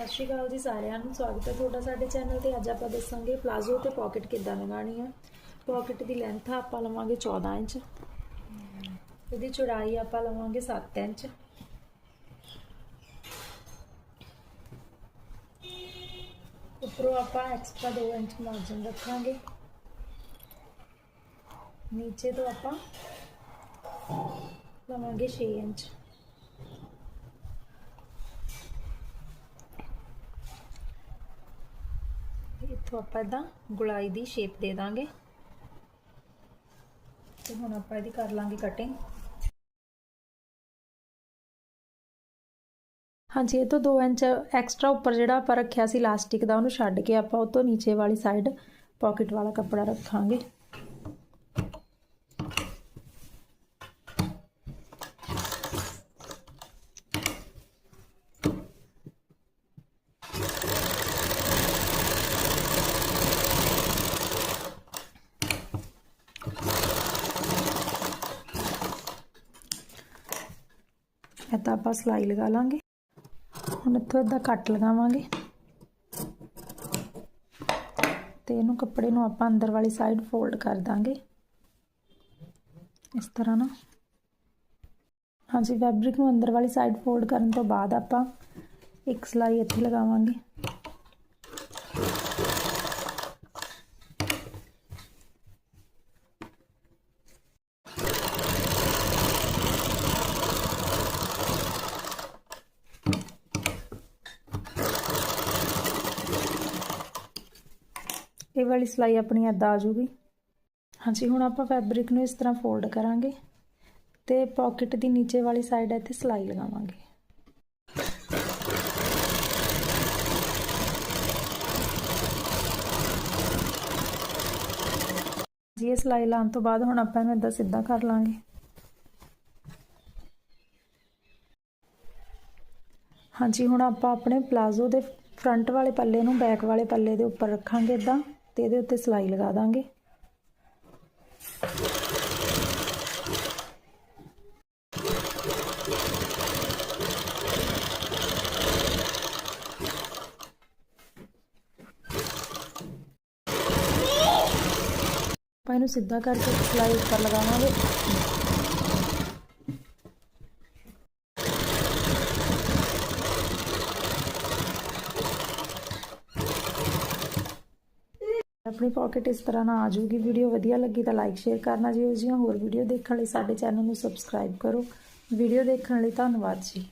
ਸਤਿ ਸ਼੍ਰੀ ਅਕਾਲ ਜੀ ਸਾਰਿਆਂ ਨੂੰ। ਸਵਾਗਤ ਹੈ ਤੁਹਾਡਾ ਸਾਡੇ ਚੈਨਲ ਤੇ। ਅੱਜ ਆਪਾਂ ਦੱਸਾਂਗੇ ਪਲਾਜ਼ੋ ਤੇ ਪਾਕਟ ਕਿੱਦਾਂ ਲਗਾਉਣੀ ਹੈ। ਪਾਕਟ ਦੀ ਲੈਂਥ ਆਪਾਂ ਲਵਾਂਗੇ 14 ਇੰਚ। ਇਹਦੀ ਚੌੜਾਈ ਆਪਾਂ ਲਵਾਂਗੇ 7 ਇੰਚ। ਉੱਪਰੋਂ ਆਪਾਂ ਐਕਸਟਰਾ 2 ਇੰਚ ਮਾਰਜਨ ਰੱਖਾਂਗੇ। ਨੀਚੇ ਤੋਂ ਆਪਾਂ ਲਵਾਂਗੇ 6 ਇੰਚ। ਇੱਥੋਂ ਆਪਾਂ ਇਦਾਂ ਗੁਲਾਈ ਦੀ ਸ਼ੇਪ ਦੇ ਦਾਂਗੇ। ਤੇ ਹੁਣ ਆਪਾਂ ਇਹਦੀ ਕਰ ਲਾਂਗੇ ਕਟਿੰਗ ਹਾਂਜੀ, ਇਹ ਤੋਂ 2 ਇੰਚ ਐਕਸਟਰਾ ਉੱਪਰ ਜਿਹੜਾ ਆਪਾਂ ਰੱਖਿਆ ਸੀ ਇਲਾਸਟਿਕ ਦਾ, ਉਹਨੂੰ ਛੱਡ ਕੇ ਆਪਾਂ ਉਹ ਤੋਂ ਨੀਚੇ ਵਾਲੀ ਸਾਈਡ ਪਾਕਟ ਵਾਲਾ ਕੱਪੜਾ ਰੱਖਾਂਗੇ। ਇੱਦਾਂ ਆਪਾਂ ਸਲਾਈ ਲਗਾ ਲਾਂਗੇ। ਹੁਣ ਇੱਥੋਂ ਇੱਦਾਂ ਕੱਟ ਲਗਾਵਾਂਗੇ। ਤੇ ਇਹਨੂੰ ਕੱਪੜੇ ਨੂੰ ਆਪਾਂ ਅੰਦਰ ਵਾਲੀ ਸਾਈਡ ਫੋਲਡ ਕਰ ਦਾਂਗੇ। ਇਸ ਤਰ੍ਹਾਂ ਨਾ। ਹਾਂਜੀ ਫੈਬਰਿਕ ਨੂੰ ਅੰਦਰ ਵਾਲੀ ਸਾਈਡ ਫੋਲਡ ਕਰਨ ਤੋਂ ਬਾਅਦ ਆਪਾਂ ਇੱਕ ਸਲਾਈ ਇੱਥੇ ਲਗਾਵਾਂਗੇ। ਇਹ ਵਾਲੀ ਸਲਾਈ ਆਪਣੀ ਅੱਦਾ ਆ ਜੂਗੀ ਹਾਂਜੀ, ਹੁਣ ਆਪਾਂ ਫੈਬਰਿਕ ਨੂੰ ਇਸ ਤਰ੍ਹਾਂ ਫੋਲਡ ਕਰਾਂਗੇ ਤੇ ਪਾਕਟ ਦੀ ਨੀਚੇ ਵਾਲੀ ਸਾਈਡ ਇੱਥੇ ਸਲਾਈ ਲਗਾਵਾਂਗੇ। ਜੀ, ਇਹ ਸਲਾਈ ਲਾਉਣ ਤੋਂ ਬਾਅਦ ਹੁਣ ਆਪਾਂ ਇਹਨੂੰ ਇਦਾਂ ਸਿੱਧਾ ਕਰ ਲਾਂਗੇ। ਹਾਂਜੀ, ਹੁਣ ਆਪਾਂ ਆਪਣੇ ਪਲਾਜ਼ੋ ਦੇ ਫਰੰਟ ਵਾਲੇ ਪੱਲੇ ਨੂੰ ਬੈਕ ਵਾਲੇ ਪੱਲੇ ਦੇ ਉੱਪਰ ਰੱਖਾਂਗੇ ਇਦਾਂ। ਤੇ ਇਹਦੇ ਉੱਤੇ ਸਲਾਈ ਲਗਾ ਦਾਂਗੇ। ਆਪਾਂ ਇਹਨੂੰ ਸਿੱਧਾ ਕਰਕੇ ਸਲਾਈ ਉੱਪਰ ਲਗਾਵਾਂਗੇ। ਆਪਣੀ ਪਾਕਟ ਇਸ ਤਰ੍ਹਾਂ ਨਾਲ ਆ ਜਾਊਗੀ। ਵੀਡੀਓ ਵਧੀਆ ਲੱਗੀ ਤਾਂ ਲਾਈਕ ਸ਼ੇਅਰ ਕਰਨਾ ਜੀ। ਜਿਹੀਆਂ ਹੋਰ ਵੀਡੀਓ ਦੇਖਣ ਲਈ ਸਾਡੇ ਚੈਨਲ ਨੂੰ ਸਬਸਕ੍ਰਾਈਬ ਕਰੋ। ਵੀਡੀਓ ਦੇਖਣ ਲਈ ਧੰਨਵਾਦ ਜੀ।